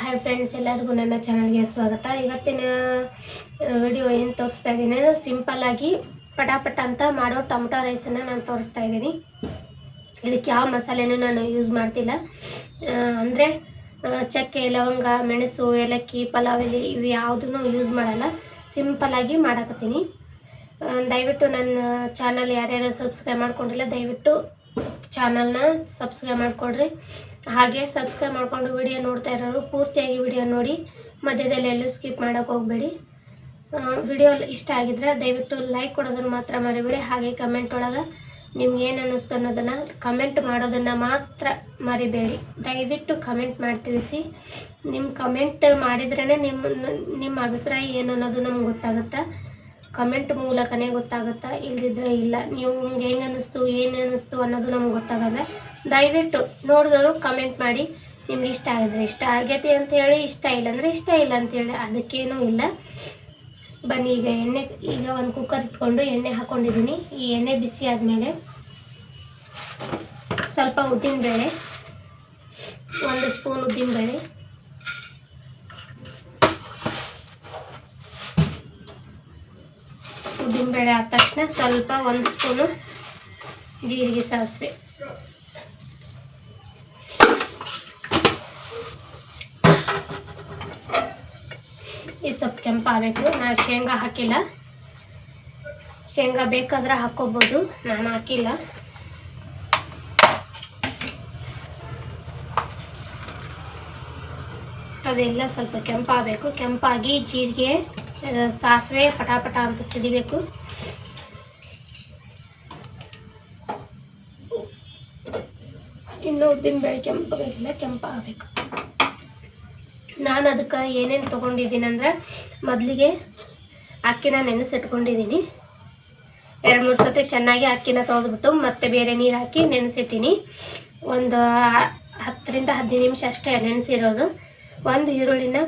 Hi friends ಎಲ್ಲರಿಗೂ ನನ್ನ ಚಾನಲ್ಗೆ ಸ್ವಾಗತ. ಇವತ್ತಿನ ವಿಡಿಯೋ ಏನು ತೋರಿಸ್ತಾ ಇದ್ದೀನಿ ಸಿಂಪಲ್ಲಾಗಿ ಪಟಾಪಟ ಅಂತ ಮಾಡೋ ಟೊಮೊಟೊ ರೈಸನ್ನು ನಾನು ತೋರಿಸ್ತಾ ಇದ್ದೀನಿ. ಇದಕ್ಕೆ ಯಾವ ಮಸಾಲೆನೂ ನಾನು ಯೂಸ್ ಮಾಡ್ತಿಲ್ಲ. ಅಂದರೆ ಚಕ್ಕೆ, ಲವಂಗ, ಮೆಣಸು, ಏಲಕ್ಕಿ, ಪಲಾವ್ ಎಲೆ ಇವು ಯಾವುದೂ ಯೂಸ್ ಮಾಡಲ್ಲ. ಸಿಂಪಲ್ಲಾಗಿ ಮಾಡಕತ್ತೀನಿ. ದಯವಿಟ್ಟು ನನ್ನ ಚಾನಲ್ ಯಾರ್ಯಾರು ಸಬ್ಸ್ಕ್ರೈಬ್ ಮಾಡ್ಕೊಂಡಿಲ್ಲ, ದಯವಿಟ್ಟು ಚಾನಲ್ನ ಸಬ್ಸ್ಕ್ರೈಬ್ ಮಾಡಿಕೊಡ್ರಿ ಹಾಗೆ ಸಬ್ಸ್ಕ್ರೈಬ್ ಮಾಡಿಕೊಂಡು ವಿಡಿಯೋ ನೋಡ್ತಾ ಇರೋರು ಪೂರ್ತಿಯಾಗಿ ವಿಡಿಯೋ ನೋಡಿ, ಮಧ್ಯದಲ್ಲಿ ಎಲ್ಲೂ ಸ್ಕಿಪ್ ಮಾಡೋಕೆ ಹೋಗಬೇಡಿ. ವಿಡಿಯೋ ಇಷ್ಟ ಆಗಿದ್ರೆ ದಯವಿಟ್ಟು ಲೈಕ್ ಕೊಡೋದನ್ನು ಮಾತ್ರ ಮರಿಬೇಡಿ. ಹಾಗೆ ಕಮೆಂಟ್ ಒಳಗೆ ನಿಮ್ಗೆ ಏನು ಅನ್ನಿಸ್ತು ಅನ್ನೋದನ್ನು ಕಮೆಂಟ್ ಮಾಡೋದನ್ನು ಮಾತ್ರ ಮರಿಬೇಡಿ. ದಯವಿಟ್ಟು ಕಮೆಂಟ್ ಮಾಡಿ ತಿಳಿಸಿ. ನಿಮ್ಮ ಕಮೆಂಟ್ ಮಾಡಿದ್ರೇ ನಿಮ್ಮ ನಿಮ್ಮ ಅಭಿಪ್ರಾಯ ಏನು ಅನ್ನೋದು ನಮ್ಗೆ ಗೊತ್ತಾಗುತ್ತೆ? ಕಮೆಂಟ್ ಮೂಲಕನೇ ಗೊತ್ತಾಗುತ್ತಾ? ಇಲ್ದಿದ್ರೆ ಇಲ್ಲ. ನೀವು ನಿಮ್ಗೆ ಹೆಂಗೆ ಅನ್ನಿಸ್ತು, ಏನು ಅನ್ನಿಸ್ತು ಅನ್ನೋದು ನಮ್ಗೆ ಗೊತ್ತಾಗಲ್ಲ. ದಯವಿಟ್ಟು ನೋಡಿದವರು ಕಮೆಂಟ್ ಮಾಡಿ. ನಿಮ್ಗೆ ಇಷ್ಟ ಆಗಿದ್ರೆ ಇಷ್ಟ ಆಗೈತಿ ಅಂತ ಹೇಳಿ, ಇಷ್ಟ ಇಲ್ಲ ಅಂದರೆ ಇಷ್ಟ ಇಲ್ಲ ಅಂತೇಳಿ ಅದಕ್ಕೇನೂ ಇಲ್ಲ. ಬನ್ನಿ, ಈಗ ಎಣ್ಣೆ, ಈಗ ಒಂದು ಕುಕ್ಕರ್ ಇಟ್ಕೊಂಡು ಎಣ್ಣೆ ಹಾಕ್ಕೊಂಡಿದ್ದೀನಿ ಈ ಎಣ್ಣೆ ಬಿಸಿ ಆದಮೇಲೆ ಸ್ವಲ್ಪ ಉದ್ದಿನಬೇಳೆ, ಒಂದು ಸ್ಪೂನ್ ಉದ್ದಿನಬೇಳೆ ಉದ್ದಿನಬೇಳೆ ಆದ ತಕ್ಷಣ ಸ್ವಲ್ಪ ಒಂದು ಸ್ಪೂನು ಜೀರಿಗೆ ಸಾಸಿವೆ. ಈ ಸ್ವಲ್ಪ ಕೆಂಪಾಗಬೇಕು ನಾನು ಶೇಂಗಾ ಹಾಕಿಲ್ಲ. ಶೇಂಗಾ ಬೇಕಾದ್ರೆ ಹಾಕ್ಕೋಬೋದು ನಾನು ಹಾಕಿಲ್ಲ. ಅದೆಲ್ಲ ಸ್ವಲ್ಪ ಕೆಂಪಾಗಬೇಕು. ಕೆಂಪಾಗಿ ಜೀರಿಗೆ ಸಾಸಿವೆ ಪಟಾಪಟ ಅಂತ ಸಿಡಿಬೇಕು. ಇನ್ನು ಉದ್ದಿನ ಬೇಳೆ ಕೆಂಪಾಗಿಲ್ಲ ಕೆಂಪಾಗಬೇಕು ನಾನು ಅದಕ್ಕೆ ಏನೇನು ತೊಗೊಂಡಿದ್ದೀನಿ ಅಂದ್ರೆ ಮೊದಲಿಗೆ ಅಕ್ಕಿನ ನೆನೆಸಿಟ್ಕೊಂಡಿದ್ದೀನಿ. ಎರಡು ಮೂರು ಸತಿ ಚೆನ್ನಾಗಿ ಅಕ್ಕಿನ ತೊಳೆದ್ಬಿಟ್ಟು ಮತ್ತೆ ಬೇರೆ ನೀರು ಹಾಕಿ ನೆನೆಸಿಟ್ಟಿನಿ. ಒಂದು ಹತ್ತರಿಂದ ಹದಿನೈದು ನಿಮಿಷ ಅಷ್ಟೇ ನೆನೆಸಿರೋದು. ಒಂದು ಈರುಳ್ಳಿನ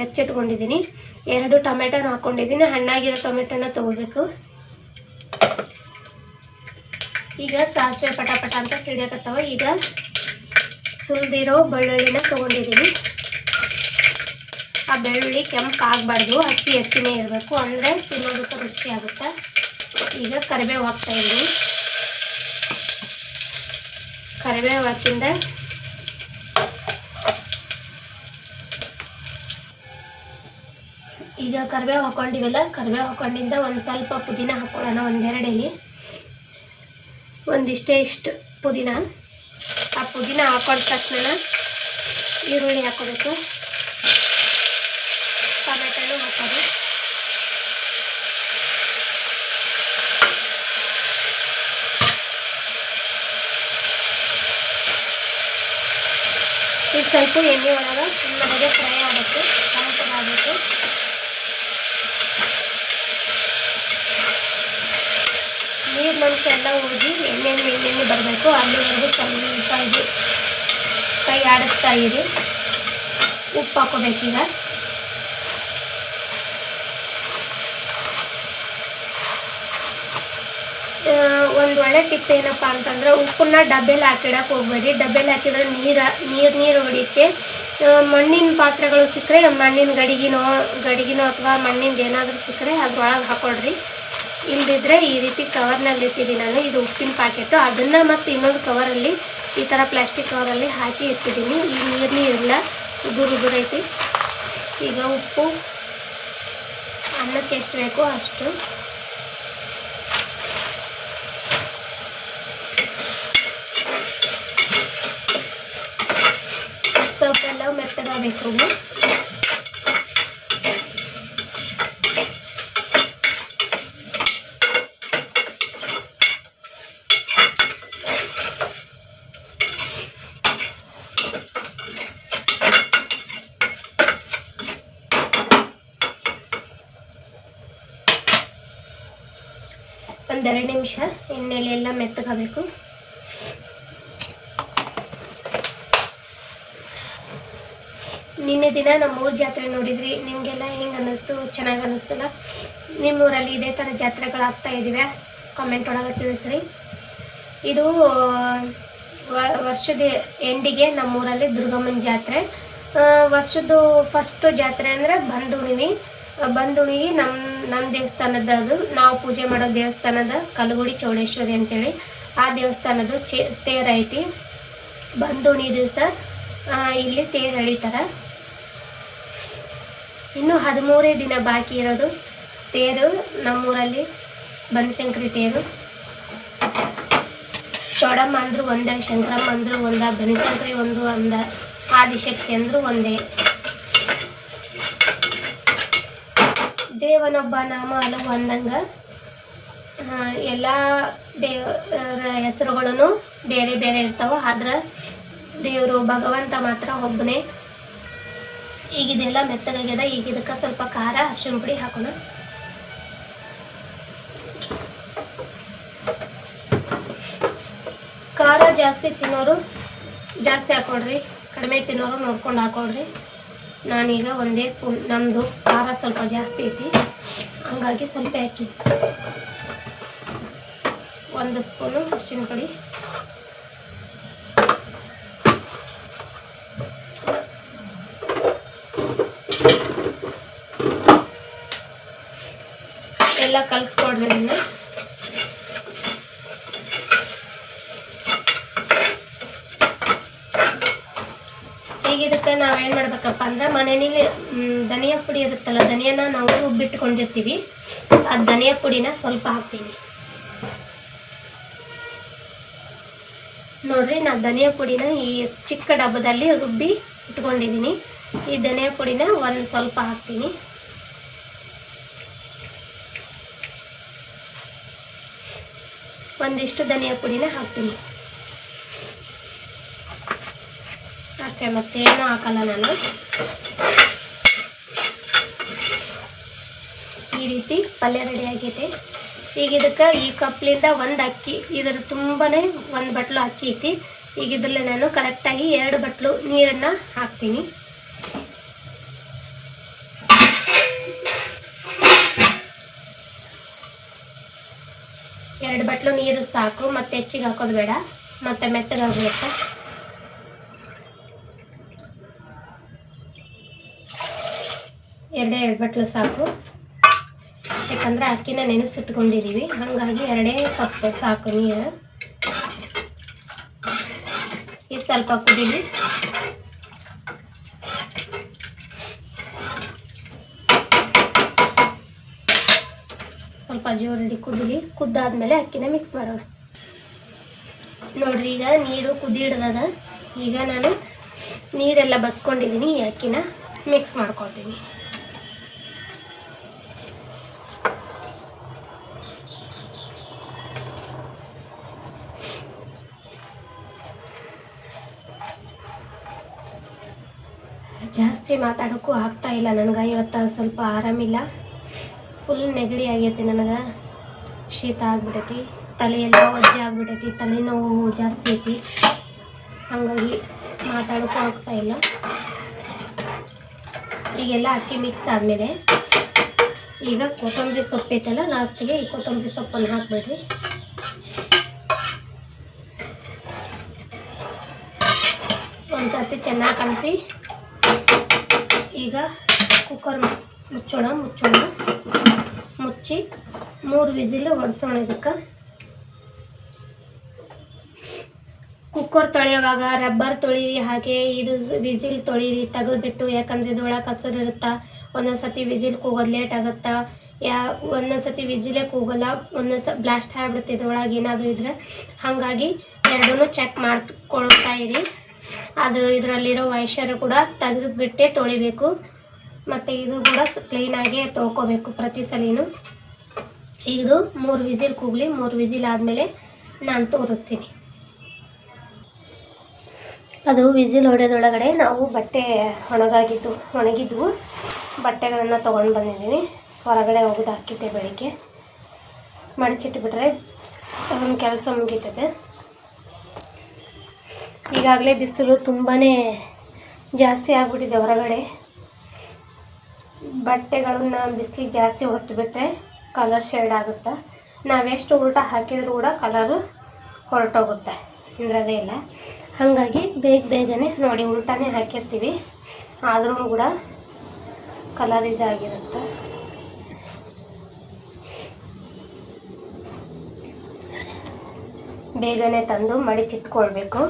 ಹೆಚ್ಚಿಟ್ಕೊಂಡಿದ್ದೀನಿ ಎರಡು ಟೊಮೆಟೊನ ಹಾಕ್ಕೊಂಡಿದ್ದೀನಿ ಹಣ್ಣಾಗಿರೋ ಟೊಮೆಟೊನ ತೊಗೊಳ್ಬೇಕು ಈಗ ಸಾಸಿವೆ ಪಟಾಪಟ ಅಂತ ಸಿಡಿಯಾಕತ್ತವ. ಈಗ ಸುಲ್ದಿರೋ ಬೆಳ್ಳುಳ್ಳಿನ ತೊಗೊಂಡಿದ್ದೀನಿ ಆ ಬೆಳ್ಳುಳ್ಳಿ ಕೆಂಪು ಆಗಬಾರ್ದು. ಹಸಿ ಹಸಿನೇ ಇರಬೇಕು. ಅಂದರೆ ತಿನ್ನೋದಕ್ಕೆ ರುಚಿ ಆಗುತ್ತೆ. ಈಗ ಕರಿಬೇವು ಹಾಕ್ತಾಯಿದ್ದೀನಿ ಕರಿಬೇವು ಹಾಕಿಂದ ಈಗ ಕರಿಬೇವು ಹಾಕೊಂಡಿವಲ್ಲ, ಕರಿಬೇವು ಹಾಕೊಂಡಿಂದ ಒಂದು ಸ್ವಲ್ಪ ಪುದೀನ ಹಾಕೊಳ್ಳೋಣ, ಒಂದೆರಡೇಲಿ. ಒಂದಿಷ್ಟೇ ಇಷ್ಟು ಪುದೀನ. ಆ ಪುದೀನ ಹಾಕೊಂಡ ತಕ್ಷಣ ಈರುಳ್ಳಿ ಹಾಕೋಬೇಕು. ಟೊಮೆಟೊನು ಹಾಕೋದು ಈಗ ಸ್ವಲ್ಪ ಎಣ್ಣೆ ಒಳಗೆ ಚೆನ್ನಾಗಿ ಫ್ರೈ ಆಗುತ್ತೆ. ಅಂಶ ಎಲ್ಲ ಹೋಗಿ ಎಣ್ಣೆ ಎಣ್ಣೆ ಬರಬೇಕು. ಅಲ್ಲಿವರೆಗೂ ಸ್ವಲ್ಪ ಇದು ಕೈ ಆಡಿಸ್ತಾ ಇರಿ. ಉಪ್ಪು ಹಾಕೋಬೇಕೀಗ ಒಂದು ಒಳ್ಳೆ ಟಿಪ್ ಏನಪ್ಪ ಅಂತಂದ್ರೆ ಉಪ್ಪನ್ನ ಡಬ್ಬೆಲಿ ಹಾಕಿಡಕ್ಕೆ ಹೋಗ್ಬೇಡಿ. ಡಬ್ಬೆಲಿ ಹಾಕಿದ್ರೆ ನೀರು ನೀರು ನೀರು ಹೊಡಿಯುತ್ತೆ ಮಣ್ಣಿನ ಪಾತ್ರೆಗಳು ಸಿಕ್ಕರೆ ಮಣ್ಣಿನ ಗಡಿಗಿನೋ ಗಡಿಗಿನೋ ಅಥವಾ ಮಣ್ಣಿಂದ ಏನಾದರೂ ಸಿಕ್ಕರೆ ಅದ್ರೊಳಗೆ ಹಾಕೊಳ್ರಿ. ಇಲ್ದಿದ್ರೆ ಈ ರೀತಿ ಕವರ್ನಲ್ಲಿ ಇಟ್ಟಿದ್ದೀನಿ ನಾನು. ಇದು ಉಪ್ಪಿನ ಪ್ಯಾಕೆಟು ಅದನ್ನು ಮತ್ತು ಇನ್ನೊಂದು ಕವರಲ್ಲಿ ಈ ಥರ ಪ್ಲಾಸ್ಟಿಕ್ ಕವರಲ್ಲಿ ಹಾಕಿ ಇಟ್ಟಿದ್ದೀನಿ ಈ ನೀರು ನೀರಿಲ್ಲ ಉಗುರು ಉಗುರೈತಿ ಈಗ ಉಪ್ಪು, ಅನ್ನಕ್ಕೆ ಎಷ್ಟು ಬೇಕೋ ಅಷ್ಟು. ಸ್ವಲ್ಪ ಎಲ್ಲ ಮೆತ್ತಗಾಗಬೇಕು. ಒಂದೆರಡು ನಿಮಿಷ. ಎಣ್ಣೆಲಿ ಎಲ್ಲ ಮೆತ್ತಗಬೇಕು ನಿನ್ನೆ ದಿನ ನಮ್ಮ ಊರ ಜಾತ್ರೆ ನೋಡಿದ್ರಿ. ನಿಮಗೆಲ್ಲ ಹೆಂಗೆ ಅನ್ನಿಸ್ತು? ಚೆನ್ನಾಗಿ ಅನ್ನಿಸ್ತಲ್ಲ? ನಿಮ್ಮೂರಲ್ಲಿ ಇದೇ ಥರ ಜಾತ್ರೆಗಳಾಗ್ತಾ ಇದ್ದೀವಿ ಕಾಮೆಂಟ್ ಒಳಗೆ ತಿಳಿಸ್ರಿ. ಇದು ವರ್ಷದ ಎಂಡಿಗೆ ನಮ್ಮೂರಲ್ಲಿ ದುರ್ಗಮ್ಮನ ಜಾತ್ರೆ. ವರ್ಷದ್ದು ಫಸ್ಟ್ ಜಾತ್ರೆ ಅಂದರೆ ಬಂದುಣಿವಿ ಬಂದುಣಿವಿ ನಮ್ಮ ನಮ್ಮ ದೇವಸ್ಥಾನದ ಅದು. ನಾವು ಪೂಜೆ ಮಾಡೋ ದೇವಸ್ಥಾನದ ಕಲಗುಡಿ ಚೌಡೇಶ್ವರಿ ಅಂತೇಳಿ. ಆ ದೇವಸ್ಥಾನದ್ದು ಚೇ, ತೇರ್ ಐತಿ. ಬಂದುಣಿ ದಿವಸ ಇಲ್ಲಿ ತೇರು ಎಳಿತಾರ. ಇನ್ನು ಹದಿಮೂರೇ ದಿನ ಬಾಕಿ ಇರೋದು ತೇರು, ನಮ್ಮೂರಲ್ಲಿ ಬನಶಂಕರಿ ತೇರು. ಚೌಡಮ್ಮ ಅಂದರು ಒಂದೇ, ಶಂಕರಮ್ಮ ಅಂದರು ಒಂದ, ಬನಶಂಕರಿ ಒಂದು ಅಂದ, ಆದಿಶಕ್ತಿ ಅಂದರು ಒಂದೇ. ದೇವನೊಬ್ಬ ನಾಮ ಹಲವು ಅಂದಂಗ ಎಲ್ಲ ದೇವರ ಹೆಸರುಗಳನ್ನು ಬೇರೆ ಬೇರೆ ಇರ್ತಾವ, ಆದ್ರೆ ದೇವರು ಭಗವಂತ ಮಾತ್ರ ಒಬ್ಬನೇ. ಈಗ ಇದೆಲ್ಲ ಮೆತ್ತಗಾಗ್ಯದ, ಈಗ ಇದಕ್ಕೆ ಸ್ವಲ್ಪ ಖಾರ ಅರ್ಶಿನ ಪುಡಿ ಹಾಕೋಣ. ಖಾರ ಜಾಸ್ತಿ ತಿನ್ನೋರು ಜಾಸ್ತಿ ಹಾಕೊಳ್ರಿ, ಕಡಿಮೆ ತಿನ್ನೋರು ನೋಡ್ಕೊಂಡು ಹಾಕೊಳ್ರಿ. ನಾನೀಗ ಒಂದೇ ಸ್ಪೂನ್ ನಮ್ಮದು ಖಾರ ಸ್ವಲ್ಪ ಜಾಸ್ತಿ ಐತಿ. ಹಂಗಾಗಿ ಸ್ವಲ್ಪ ಹಾಕಿ. ಒಂದು ಸ್ಪೂನು ಅರಿಶಿನ ಪುಡಿ. ಎಲ್ಲ ಕಲಿಸ್ಕೊಡ್ರಿ ಇದನ್ನ ಇದಕ್ಕೆ ನಾವೇನು ಮಾಡ್ಬೇಕಪ್ಪ ಅಂದ್ರೆ ಮನೆಯಲ್ಲಿ ಧನಿಯಾ ಪುಡಿ ಇರುತ್ತಲ್ಲ, ಧನಿಯಾನ ನಾವು ರುಬ್ಬಿಟ್ಕೊಂಡಿರ್ತೀವಿ ಆ ಧನಿಯಾ ಪುಡಿನ ಸ್ವಲ್ಪ ಹಾಕ್ತೀನಿ. ನೋಡ್ರಿ, ನಾ ಧನಿಯಾ ಪುಡಿನ ಈ ಚಿಕ್ಕ ಡಬ್ಬದಲ್ಲಿ ರುಬ್ಬಿ ಇಟ್ಕೊಂಡಿದ್ದೀನಿ. ಈ ಧನಿಯಾ ಪುಡಿನ ಒಂದು ಸ್ವಲ್ಪ ಹಾಕ್ತೀನಿ. ಒಂದಿಷ್ಟು ಧನಿಯಾ ಪುಡಿನ ಹಾಕ್ತೀನಿ. ಅಷ್ಟೇ, ಮತ್ತೇನು ಹಾಕಲ್ಲ ನಾನು. ಈ ರೀತಿ ಪಲ್ಯ ರೆಡಿ ಆಗೈತೆ ಈಗ ಇದಕ್ಕೆ ಈ ಕಪ್ಲಿಂದ ಒಂದು ಅಕ್ಕಿ, ಇದರ ತುಂಬಾನೇ ಒಂದು ಬಟ್ಲು ಅಕ್ಕಿ ಐತಿ. ಈಗ ಇದರಲ್ಲೇ ನಾನು ಕರೆಕ್ಟಾಗಿ ಎರಡು ಬಟ್ಲು ನೀರನ್ನು ಹಾಕ್ತೀನಿ. ಎರಡು ಬಟ್ಲು ನೀರು ಸಾಕು, ಮತ್ತೆ ಹೆಚ್ಚಿಗೆ ಹಾಕೋದು ಬೇಡ, ಮತ್ತೆ ಮೆತ್ತಗಾಗ್ಬಿಡುತ್ತೆ ಎರಡೇ ಎರಡು ಬಟ್ಲು ಸಾಕು. ಯಾಕಂದರೆ ಅಕ್ಕಿನ ನೆನೆಸಿಟ್ಕೊಂಡಿದ್ದೀವಿ ಹಾಗಾಗಿ ಎರಡೇ ಕಪ್ ಸಾಕು ನೀರು. ಇದು ಸ್ವಲ್ಪ ಕುದೀವಿ ಸ್ವಲ್ಪ ಜೋರಡಿ ಕುದೀಲಿ. ಕುದ್ದಾದ್ಮೇಲೆ ಅಕ್ಕಿನ ಮಿಕ್ಸ್ ಮಾಡೋಣ. ನೋಡ್ರಿ, ಈಗ ನೀರು ಕುದಿಡ್ದದ ಈಗ ನಾನು ನೀರೆಲ್ಲ ಬಸ್ಕೊಂಡಿದ್ದೀನಿ ಈ ಅಕ್ಕಿನ ಮಿಕ್ಸ್ ಮಾಡ್ಕೊಳ್ತೀನಿ ಜಾಸ್ತಿ ಮಾತಾಡೋಕ್ಕೂ ಆಗ್ತಾ ಇಲ್ಲ. ನನಗೆ ಇವತ್ತು ಸ್ವಲ್ಪ ಆರಾಮಿಲ್ಲ. ಫುಲ್ ನೆಗಡಿ ಆಗೈತೆ ನನಗೆ. ಶೀತ ಆಗ್ಬಿಟ್ಟೈತಿ ತಲೆಯೆಲ್ಲ ಒಜ್ಜೆ ಆಗ್ಬಿಟ್ಟೈತಿ ತಲೆನೋವು ಜಾಸ್ತಿ ಐತಿ. ಹಾಗಾಗಿ ಮಾತಾಡೋಕ್ಕೂ ಆಗ್ತಾ ಇಲ್ಲ. ಈಗೆಲ್ಲ ಅಕ್ಕಿ ಮಿಕ್ಸ್ ಆದಮೇಲೆ ಈಗ ಕೊತ್ತಂಬರಿ ಸೊಪ್ಪು ಐತಲ್ಲ, ಲಾಸ್ಟಿಗೆ ಈ ಕೊತ್ತಂಬರಿ ಸೊಪ್ಪನ್ನು ಹಾಕ್ಬಿಡ್ರಿ. ಒಂದು ಸರ್ತಿ ಚೆನ್ನಾಗಿ ಕಲಸಿ ಈಗ ಕುಕ್ಕರ್ ಮುಚ್ಚೋಣ ಮುಚ್ಚೋಣ. ಮುಚ್ಚಿ ಮೂರು ವಿಜಿಲ್ ಹೊಡೆಸೋಣ ಇದಕ್ಕೆ. ಕುಕ್ಕರ್ ತೊಳೆಯುವಾಗ ರಬ್ಬರ್ ತೊಳಿರಿ, ಹಾಗೆ ಇದು ವಿಜಿಲ್ ತೊಳಿರಿ ತೆಗೆದ್ಬಿಟ್ಟು ಯಾಕಂದ್ರೆ ಇದ್ರೊಳಗೆ ಹಸಿರು ಇರುತ್ತಾ, ಒಂದೊಂದ್ಸತಿ ವಿಜಿಲ್ ಕೂಗೋದು ಲೇಟ್ ಆಗುತ್ತಾ, ಯಾ ಒಂದೊಂದು ಸತಿ ವಿಸಿಲೇ ಕೂಗಲ್ಲ ಒಂದೊಂದು ಬ್ಲಾಸ್ಟ್ ಆಗ್ಬಿಡುತ್ತೆ ಇದ್ರೊಳಗೆ ಏನಾದರೂ ಇದ್ರೆ. ಹಾಗಾಗಿ ಎರಡೂ ಚೆಕ್ ಮಾಡ್ಕೊಳ್ತಾ ಇರಿ. ಅದು ಇದರಲ್ಲಿರೋ ವೈಷರು ಕೂಡ ತೆಗೆದುಬಿಟ್ಟೆ ತೊಳಿಬೇಕು. ಮತ್ತು ಇದು ಕೂಡ ಕ್ಲೀನಾಗಿ ತೊಳ್ಕೊಬೇಕು ಪ್ರತಿ ಸಲಿನೂ. ಇದು ಮೂರು ವಿಸಿಲ್ ಕೂಗಲಿ, ಮೂರು ವಿಸಿಲ್ ಆದಮೇಲೆ ನಾನು ತೋರಿಸ್ತೀನಿ. ಅದು ವಿಸಿಲ್ ಹೊಡೆದೊಳಗಡೆ ನಾವು ಬಟ್ಟೆ ಒಣಗಾಗಿದ್ದು, ಒಣಗಿದ್ವು. ಬಟ್ಟೆಗಳನ್ನು ತೊಗೊಂಡು ಬಂದಿದ್ದೀನಿ. ಹೊರಗಡೆ ಹೋಗೋದು ಹಾಕಿದ್ದೆ ಬೆಳಿಗ್ಗೆ. ಮಡಚಿಟ್ಬಿಟ್ರೆ ಒಂದು ಕೆಲಸ ಮುಗೀತದೆ. ಈಗಾಗಲೇ ಬಿಸಿಲು ತುಂಬಾ ಜಾಸ್ತಿ ಆಗಿಬಿಟ್ಟಿದೆ ಹೊರಗಡೆ. ಬಟ್ಟೆಗಳನ್ನ ಬಿಸಿಲಿಗೆ ಜಾಸ್ತಿ ಹೊತ್ತು ಬಿಟ್ಟರೆ ಕಲರ್ ಶೇಡ್ ಆಗುತ್ತೆ? ನಾವೆಷ್ಟು ಊಟ ಹಾಕಿದರೂ ಕೂಡ ಕಲರು ಹೊರಟೋಗುತ್ತೆ. ಇದ್ರದೇ ಇಲ್ಲ. ಹಾಗಾಗಿ ಬೇಗ ಬೇಗನೆ ನೋಡಿ ಉಲ್ಟಾನೇ ಹಾಕಿರ್ತೀವಿ. ಆದ್ರೂ ಕೂಡ ಕಲರ್ ಇದಾಗಿರುತ್ತೆ. ಬೇಗನೆ ತಂದು ಮಡಿಚಿಟ್ಕೊಳ್ಬೇಕು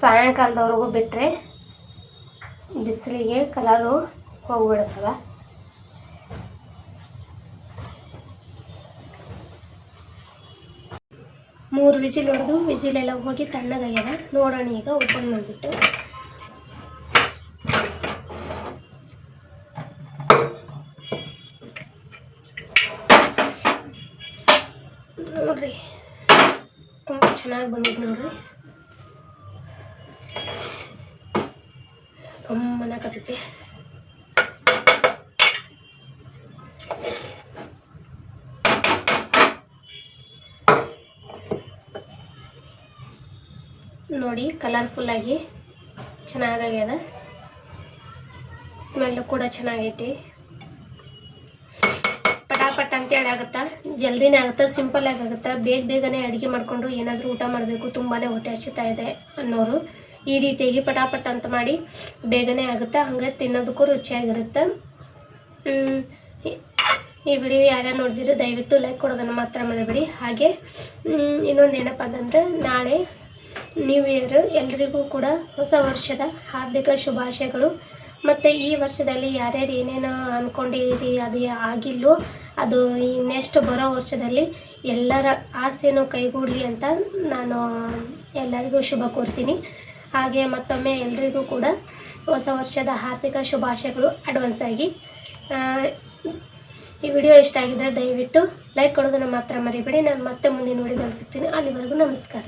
ಸಾಯಂಕಾಲದವರೆಗೂ ಬಿಟ್ಟರೆ ಬಿಸಿಲಿಗೆ ಕಲರು ಹೋಗ್ಬಿಡುತ್ತಲ್ಲ. ಮೂರು ವಿಜಿಲ್ ಹೊಡೆದು ವಿಜಿಲೆಲ್ಲ ಹೋಗಿ ತಣ್ಣಗಾಗ್ಯದ. ನೋಡೋಣ ಈಗ ಓಪನ್ ಮಾಡಿಬಿಟ್ಟು ನೋಡ್ರಿ ತುಂಬ ಚೆನ್ನಾಗಿ ಬಂದಿದೆ ನೋಡ್ರಿ ಗಮ್ಮನಾಕತ್ತೈತಿ ನೋಡಿ ಕಲರ್ಫುಲ್ಲಾಗಿ ಚೆನ್ನಾಗಾಗ್ಯದ. ಸ್ಮೆಲ್ಲು ಕೂಡ ಚೆನ್ನಾಗೈತಿ. ಪಟಾಪಟ್ ಅಂತೇಳಿ ಆಗುತ್ತಾ? ಜಲ್ದಿನೇ ಆಗುತ್ತಾ? ಸಿಂಪಲ್ಲಾಗಿ ಆಗುತ್ತಾ? ಬೇಗ ಬೇಗನೆ ಅಡುಗೆ ಮಾಡಿಕೊಂಡು ಏನಾದರೂ ಊಟ ಮಾಡಬೇಕು ತುಂಬಾ ಹೊಟ್ಟೆ ಹಚ್ಚುತ್ತಾ ಇದೆ ಅನ್ನೋರು ಈ ರೀತಿಯಾಗಿ ಪಟಾಪಟ್ ಅಂತ ಮಾಡಿ ಬೇಗನೆ ಆಗುತ್ತಾ? ಹಂಗೆ ತಿನ್ನೋದಕ್ಕೂ ರುಚಿಯಾಗಿರುತ್ತೆ. ಈ- ವಿಡಿಯೋ ಯಾರ್ಯಾರು ನೋಡಿದ್ರೆ ದಯವಿಟ್ಟು ಲೈಕ್ ಕೊಡೋದನ್ನು ಮಾತ್ರ ಮಾಡಬೇಡಿ ಹಾಗೆ ಇನ್ನೊಂದು ಏನಪ್ಪ ಅಂತಂದ್ರೆ ನಾಳೆ ನ್ಯೂ ಇಯರ್ ಎಲ್ರಿಗೂ ಕೂಡ ಹೊಸ ವರ್ಷದ ಹಾರ್ದಿಕ ಶುಭಾಶಯಗಳು. ಮತ್ತು ಈ ವರ್ಷದಲ್ಲಿ ಯಾರ್ಯಾರು ಏನೇನು ಅಂದ್ಕೊಂಡಿರಿ ಅದು ಆಗಿಲ್ಲೋ ಅದು ಈ ನೆಕ್ಸ್ಟ್ ಬರೋ ವರ್ಷದಲ್ಲಿ ಎಲ್ಲರ ಆಸೆನೂ ಕೈಗೂಡಲಿ ಅಂತ ನಾನು ಎಲ್ಲರಿಗೂ ಶುಭ ಕೋರ್ತೀನಿ. ಹಾಗೆ ಮತ್ತೊಮ್ಮೆ ಎಲ್ರಿಗೂ ಕೂಡ ಹೊಸ ವರ್ಷದ ಹಾರ್ದಿಕ ಶುಭಾಶಯಗಳು ಅಡ್ವಾನ್ಸ್ ಆಗಿ. ಈ ವಿಡಿಯೋ ಇಷ್ಟ ಆಗಿದ್ದರೆ ದಯವಿಟ್ಟು ಲೈಕ್ ಕೊಡೋದನ್ನು ಮಾತ್ರ ಮರಿಬೇಡಿ. ನಾನು ಮತ್ತೆ ಮುಂದಿನ ವಿಡಿಯೋದಲ್ಲಿ ಸಿಗ್ತೀನಿ. ಅಲ್ಲಿವರೆಗೂ ನಮಸ್ಕಾರ.